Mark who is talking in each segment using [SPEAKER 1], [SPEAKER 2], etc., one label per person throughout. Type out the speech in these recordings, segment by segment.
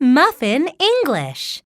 [SPEAKER 1] Muffin English.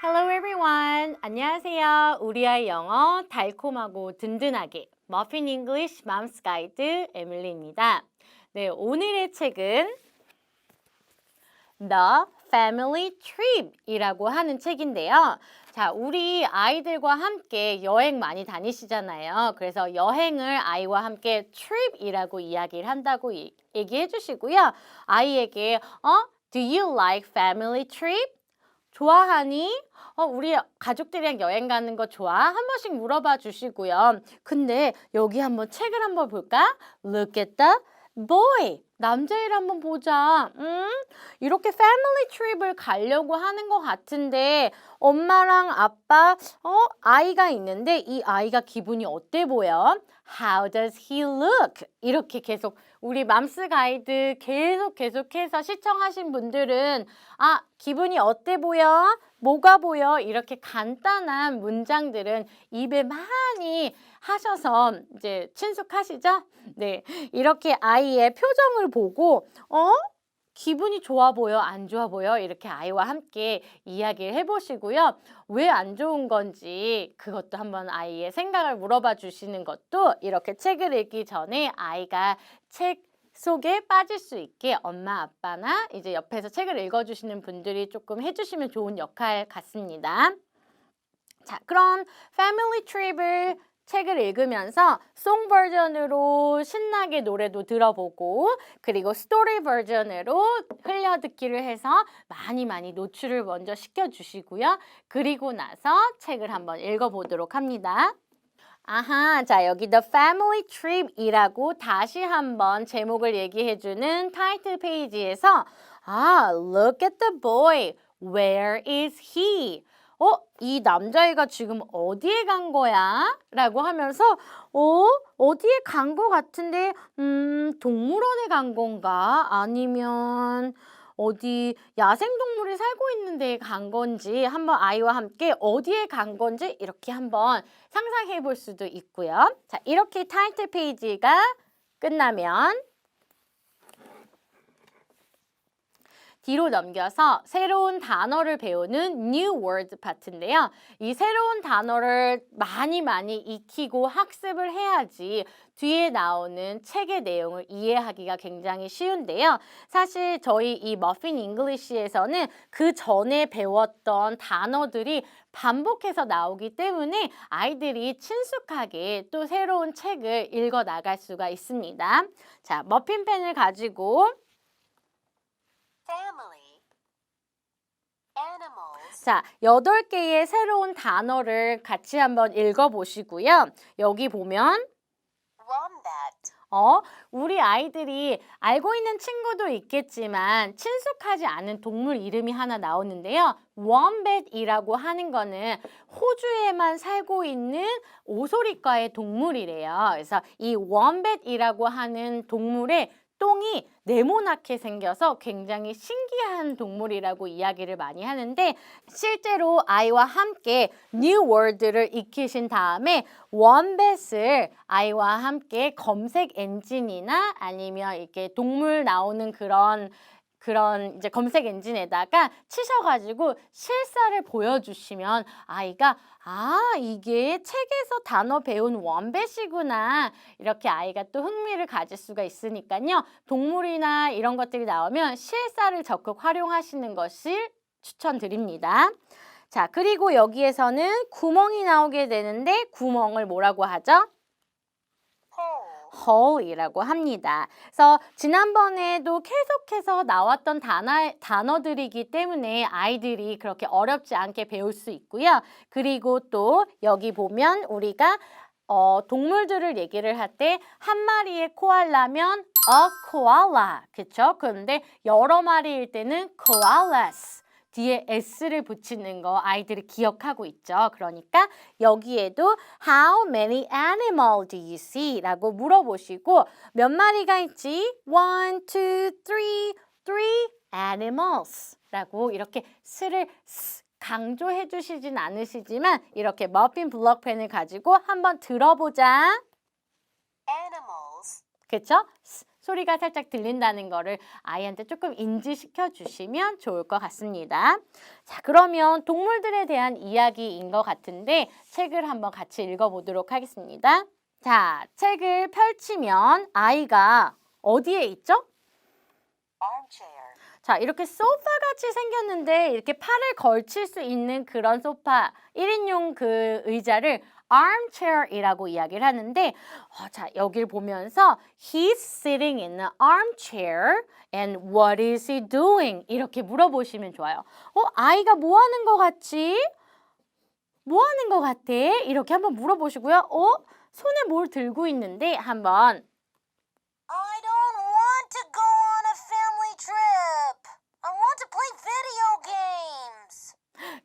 [SPEAKER 2] Hello everyone. 안녕하세요. 우리 아이 영어 달콤하고 든든하게 머핀 잉글리쉬 맘스 가이드 에밀리입니다. 네, 오늘의 책은 The Family Trip이라고 하는 책인데요. 자, 우리 아이들과 함께 여행 많이 다니시잖아요. 그래서 여행을 아이와 함께 trip이라고 이야기를 한다고 이- 얘기해 주시고요. 아이에게 어? Do you like family trip? 좋아하니? 어, 우리 가족들이랑 여행 가는 거 좋아? 한 번씩 물어봐 주시고요. 근데 여기 한번 책을 한번 볼까? Look at the boy. 남자애를 한번 보자. 음? 이렇게 패밀리 트립을 가려고 하는 것 같은데 엄마랑 아빠, 어, 아이가 있는데 이 아이가 기분이 어때 보여? How does he look? 이렇게 계속 우리 맘스 가이드 계속 계속해서 시청하신 분들은 아, 기분이 어때 보여? 뭐가 보여? 이렇게 간단한 문장들은 입에 많이 하셔서 이제 친숙하시죠? 네. 이렇게 아이의 표정을 보고 어? 기분이 좋아 보여? 안 좋아 보여? 이렇게 아이와 함께 이야기를 해보시고요. 왜 안 좋은 건지 그것도 한번 아이의 생각을 물어봐 주시는 것도 이렇게 책을 읽기 전에 아이가 책 속에 빠질 수 있게 엄마 아빠나 이제 옆에서 책을 읽어주시는 분들이 조금 해주시면 좋은 역할 같습니다. 자, 그럼 패밀리 트립을 책을 읽으면서 송 버전으로 신나게 노래도 들어보고 그리고 스토리 버전으로 흘려듣기를 해서 많이 많이 노출을 먼저 시켜주시고요. 그리고 나서 책을 한번 읽어보도록 합니다. 아하, 자 여기 The Family Trip이라고 다시 한번 제목을 얘기해주는 타이틀 페이지에서 아, look at the boy. Where is he? 어, 이 남자애가 지금 어디에 간 거야? 라고 하면서, 어, 어디에 간 거 같은데, 음, 동물원에 간 건가? 아니면, 어디 야생동물이 살고 있는 데에 간 건지 한번 아이와 함께 어디에 간 건지 이렇게 한번 상상해 볼 수도 있고요. 자, 이렇게 타이틀 페이지가 끝나면 뒤로 넘겨서 새로운 단어를 배우는 New Word 파트인데요. 이 새로운 단어를 많이 많이 익히고 학습을 해야지 뒤에 나오는 책의 내용을 이해하기가 굉장히 쉬운데요. 사실 저희 이 머핀 잉글리시에서는 그 전에 배웠던 단어들이 반복해서 나오기 때문에 아이들이 친숙하게 또 새로운 책을 읽어 나갈 수가 있습니다. 자, 머핀펜을 가지고 자, 여덟 개의 새로운 단어를 같이 한번 읽어 보시고요. 여기 보면 어, 우리 아이들이 알고 있는 친구도 있겠지만 친숙하지 않은 동물 이름이 하나 나오는데요. wombat이라고 하는 거는 호주에만 살고 있는 오소리과의 동물이래요. 그래서 이 wombat이라고 하는 동물의 똥이 네모나게 생겨서 굉장히 신기한 동물이라고 이야기를 많이 하는데 실제로 아이와 함께 word를 익히신 다음에 wombat을 아이와 함께 검색 엔진이나 아니면 이렇게 동물 나오는 그런 그런 이제 검색 엔진에다가 치셔가지고 실사를 보여주시면 아이가 아 이게 책에서 단어 배운 원뱃이구나 이렇게 아이가 또 흥미를 가질 수가 있으니까요 동물이나 이런 것들이 나오면 실사를 적극 활용하시는 것을 추천드립니다. 자 그리고 여기에서는 구멍이 나오게 되는데 구멍을 뭐라고 하죠?
[SPEAKER 3] Hole,
[SPEAKER 2] hole이라고 합니다. 그래서 지난번에도 계속해서 나왔던 단어, 단어들이기 때문에 아이들이 그렇게 어렵지 않게 배울 수 있고요. 그리고 또 여기 보면 우리가 어, 동물들을 얘기를 할 때 한 마리의 코알라면 a koala, 그쵸? 그런데 여러 마리일 때는 koalas. 뒤에 s를 붙이는 거 아이들이 기억하고 있죠. 그러니까 여기에도 how many animals do you see? 라고 물어보시고 몇 마리가 있지? one, two, three, three animals 라고 이렇게 스를 스 강조해 주시진 않으시지만 이렇게 머핀 블럭펜을 가지고 한번 들어보자.
[SPEAKER 3] animals,
[SPEAKER 2] 그쵸? 스- 소리가 살짝 들린다는 거를 아이한테 조금 인지시켜 주시면 좋을 것 같습니다. 자, 그러면 동물들에 대한 이야기인 것 같은데 책을 한번 같이 읽어보도록 하겠습니다. 자, 책을 펼치면 아이가 어디에 있죠? 자, 이렇게 소파 같이 생겼는데 이렇게 팔을 걸칠 수 있는 그런 소파, 1인용 그 의자를 armchair이라고 이야기를 하는데 어, 자, 여길 보면서 he's sitting in an armchair and what is he doing? 이렇게 물어보시면 좋아요. 어, 아이가 뭐 하는 것 같지? 뭐 하는 것 같아? 이렇게 한번 물어보시고요. 어, 손에 뭘 들고 있는데 한번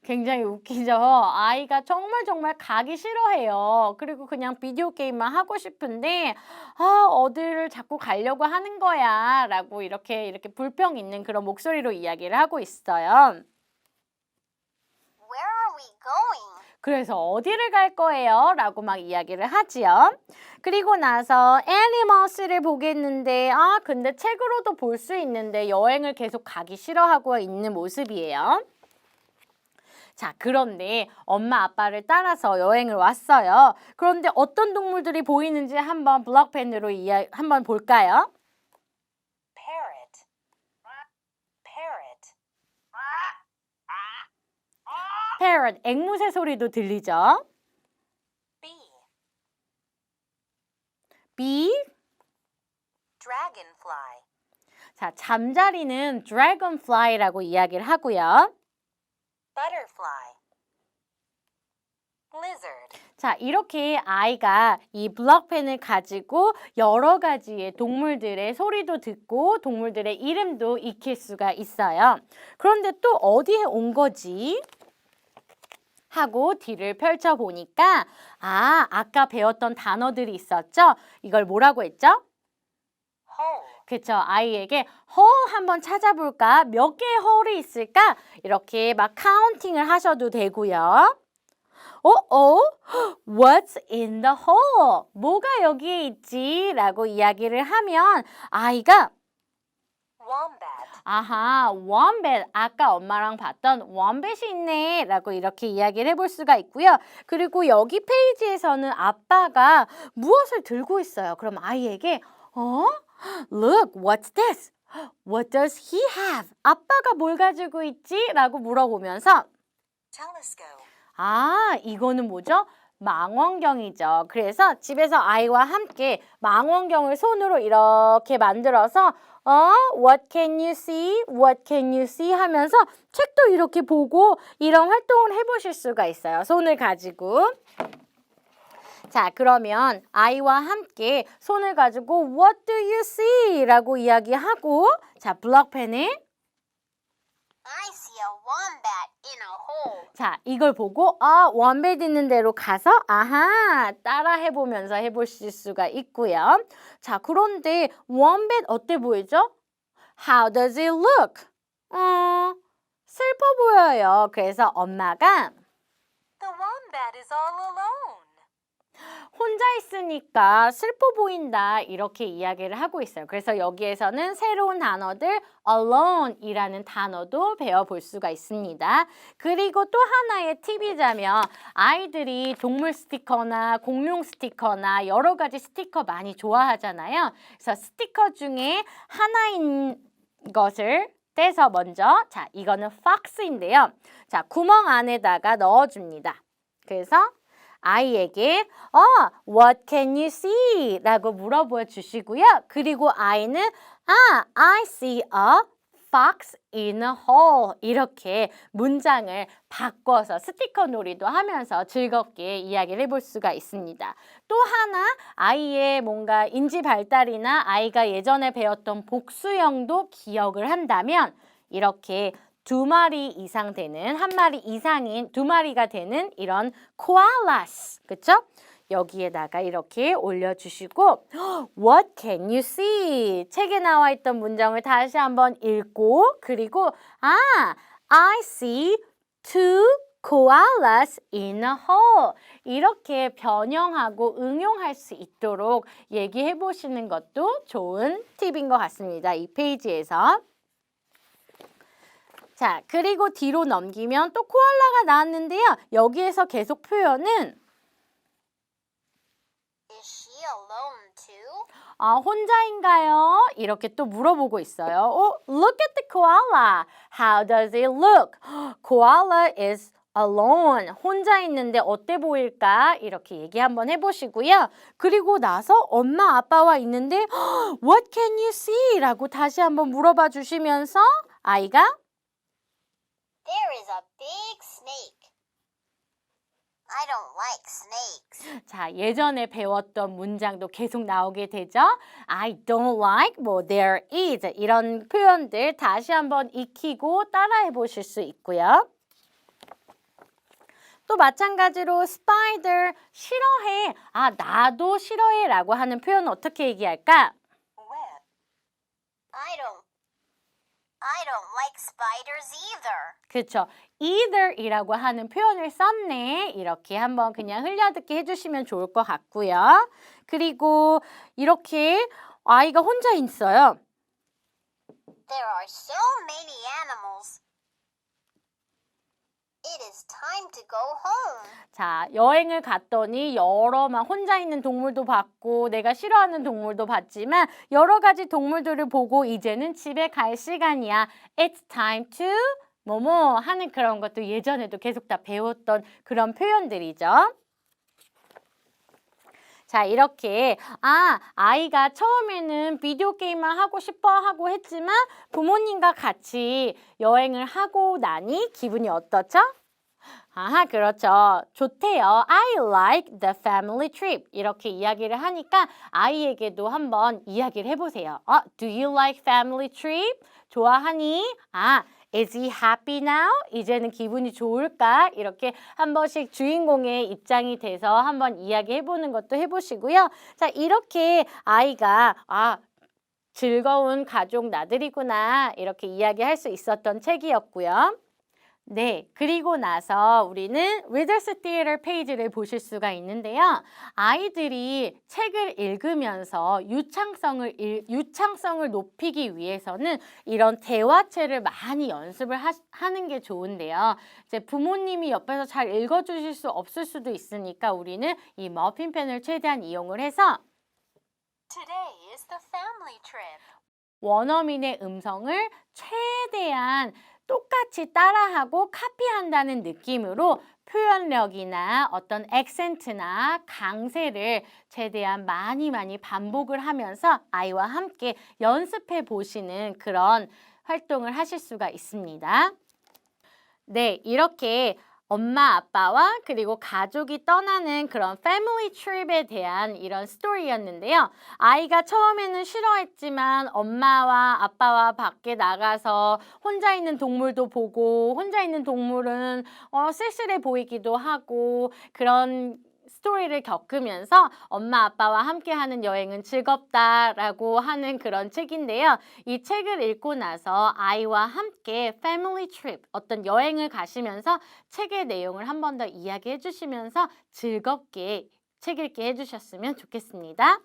[SPEAKER 2] 굉장히 웃기죠. 아이가 정말 정말 가기 싫어해요. 그리고 그냥 비디오 게임만 하고 싶은데 아, 어디를 자꾸 가려고 하는 거야. 라고 이렇게 이렇게 불평 있는 그런 목소리로 이야기를 하고 있어요.
[SPEAKER 3] Where are we going?
[SPEAKER 2] 그래서 어디를 갈 거예요? 라고 막 이야기를 하지요. 그리고 나서 애니머스를 보겠는데 아 근데 책으로도 볼 수 있는데 여행을 계속 가기 싫어하고 있는 모습이에요. 자, 그런데 엄마 아빠를 따라서 여행을 왔어요. 그런데 어떤 동물들이 보이는지 한번 블록펜으로 이야 한번 볼까요?
[SPEAKER 3] Parrot. Parrot.
[SPEAKER 2] parrot, 앵무새 소리도 들리죠?
[SPEAKER 3] Bee.
[SPEAKER 2] bee,
[SPEAKER 3] Dragonfly.
[SPEAKER 2] 자, 잠자리는 dragonfly라고 이야기를 하고요.
[SPEAKER 3] Butterfly. Lizard.
[SPEAKER 2] 자, 이렇게 아이가 이 블록펜을 가지고 여러 가지의 동물들의 소리도 듣고 동물들의 이름도 익힐 수가 있어요. 그런데 또 어디에 온 거지? 하고 뒤를 펼쳐 보니까 아, 아까 배웠던 단어들이 있었죠? 이걸 뭐라고 했죠?
[SPEAKER 3] Hole.
[SPEAKER 2] 그쵸. 아이에게 홀 한번 찾아볼까? 몇 개의 홀이 있을까? 이렇게 막 카운팅을 하셔도 되고요. 어, 어? What's in the hole? 뭐가 여기에 있지? 라고 이야기를 하면 아이가
[SPEAKER 3] Wombat.
[SPEAKER 2] 아하, wombat. 아까 엄마랑 봤던 wombat이 있네. 라고 이렇게 이야기를 해볼 수가 있고요. 그리고 여기 페이지에서는 아빠가 무엇을 들고 있어요. 그럼 아이에게, 어? Look, what's this? What does he have? 아빠가 뭘 가지고 있지? 라고 물어보면서,
[SPEAKER 3] Telescope.
[SPEAKER 2] 아, 이거는 뭐죠? 망원경이죠. 그래서 집에서 아이와 함께 망원경을 손으로 이렇게 만들어서 어, what can you see? What can you see? 하면서 책도 이렇게 보고 이런 활동을 해보실 수가 있어요. 손을 가지고. 자, 그러면 아이와 함께 손을 가지고 what do you see? 라고 이야기하고 자, 블록펜을
[SPEAKER 3] I see a wombat in a hole.
[SPEAKER 2] 자, 이걸 보고 아, 원벳 있는 대로 가서 아하, 따라 해 보면서 해 보실 수가 있고요. 자, 그런데 원벳 어때 보이죠? How does it look? 어, 슬퍼 보여요. 그래서 엄마가
[SPEAKER 3] The wombat is all alone.
[SPEAKER 2] 혼자 있으니까 슬퍼 보인다 이렇게 이야기를 하고 있어요. 그래서 여기에서는 새로운 단어들 alone이라는 단어도 배워볼 수가 있습니다. 그리고 또 하나의 팁이자면 아이들이 동물 스티커나 공룡 스티커나 여러 가지 스티커 많이 좋아하잖아요. 그래서 스티커 중에 하나인 것을 떼서 먼저 자 이거는 fox인데요. 자 구멍 안에다가 넣어줍니다. 그래서 아이에게 어, what can you see? 라고 물어봐 주시고요. 그리고 아이는 아, I see a fox in a hole 이렇게 문장을 바꿔서 스티커 놀이도 하면서 즐겁게 이야기를 해볼 수가 있습니다. 또 하나 아이의 뭔가 인지 발달이나 아이가 예전에 배웠던 복수형도 기억을 한다면 이렇게 두 마리 이상 되는 한 마리 이상인 두 마리가 되는 이런 코알라스 그쵸? 여기에다가 이렇게 올려주시고 What can you see? 책에 나와 있던 문장을 다시 한번 읽고 그리고 아 I see two koalas in a hole. 이렇게 변형하고 응용할 수 있도록 얘기해 보시는 것도 좋은 팁인 것 같습니다. 이 페이지에서. 자, 그리고 뒤로 넘기면 또 코알라가 나왔는데요. 여기에서 계속 표현은
[SPEAKER 3] Is she alone too?
[SPEAKER 2] 아, 혼자인가요? 이렇게 또 물어보고 있어요. 어, look at the koala. How does it look? Koala is alone. 혼자 있는데 어때 보일까? 이렇게 얘기 한번 해보시고요. 그리고 나서 엄마 아빠와 있는데 What can you see? 라고 다시 한번 물어봐 주시면서 아이가
[SPEAKER 3] There is a big snake. I don't like snakes.
[SPEAKER 2] 자, 예전에 배웠던 문장도 계속 나오게 되죠. I don't like, 뭐, there is 이런 표현들 다시 한번 익히고 따라해 보실 수 있고요. 또 마찬가지로 spider 싫어해. 아, 나도 싫어해라고 하는 표현 어떻게 얘기할까?
[SPEAKER 3] Web. I don't. I don't like spiders either.
[SPEAKER 2] 그렇죠. either이라고 하는 표현을 썼네. 이렇게 한번 그냥 흘려듣기 해주시면 좋을 것 같고요. 그리고 이렇게 아이가 혼자 있어요.
[SPEAKER 3] There are so many animals. It is time to go home.
[SPEAKER 2] 자, 여행을 갔더니 여러 막 혼자 있는 동물도 봤고 내가 싫어하는 동물도 봤지만 여러 가지 동물들을 보고 이제는 집에 갈 시간이야. It's time to 뭐뭐 하는 그런 것도 예전에도 계속 다 배웠던 그런 표현들이죠. 자, 이렇게 아, 아이가 처음에는 비디오 게임만 하고 싶어 하고 했지만 부모님과 같이 여행을 하고 나니 기분이 어떻죠? 아하, 그렇죠. 좋대요. I like the family trip. 이렇게 이야기를 하니까 아이에게도 한번 이야기를 해보세요. 어, do you like family trip? 좋아하니? 아, is he happy now? 이제는 기분이 좋을까? 이렇게 한 번씩 주인공의 입장이 돼서 한번 이야기 해보는 것도 해보시고요. 자, 이렇게 아이가, 아, 즐거운 가족 나들이구나. 이렇게 이야기할 수 있었던 책이었고요. 네, 그리고 나서 우리는 Readers Theater 페이지를 보실 수가 있는데요. 아이들이 책을 읽으면서 유창성을, 일- 유창성을 높이기 위해서는 이런 대화체를 많이 연습을 하, 하는 게 좋은데요. 이제 부모님이 옆에서 잘 읽어주실 수 없을 수도 있으니까 우리는 이 머핀펜을 최대한 이용을 해서
[SPEAKER 3] Today is the family trip.
[SPEAKER 2] 원어민의 음성을 최대한 똑같이 따라하고 카피한다는 느낌으로 표현력이나 어떤 액센트나 강세를 최대한 많이 많이 반복을 하면서 아이와 함께 연습해 보시는 그런 활동을 하실 수가 있습니다. 네, 이렇게 엄마 아빠와 그리고 가족이 떠나는 그런 패밀리 트립에 대한 이런 스토리였는데요. 아이가 처음에는 싫어했지만 엄마와 아빠와 밖에 나가서 혼자 있는 동물도 보고 혼자 있는 동물은 어, 쓸쓸해 보이기도 하고 그런 스토리를 겪으면서 엄마 아빠와 함께하는 여행은 즐겁다라고 하는 그런 책인데요. 이 책을 읽고 나서 아이와 함께 패밀리 트립 어떤 여행을 가시면서 책의 내용을 한 번 더 이야기해 주시면서 즐겁게 책 읽게 해주셨으면 좋겠습니다.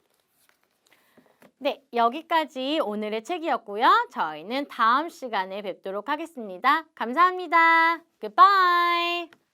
[SPEAKER 2] 네, 여기까지 오늘의 책이었고요. 저희는 다음 시간에 뵙도록 하겠습니다. 감사합니다. Goodbye.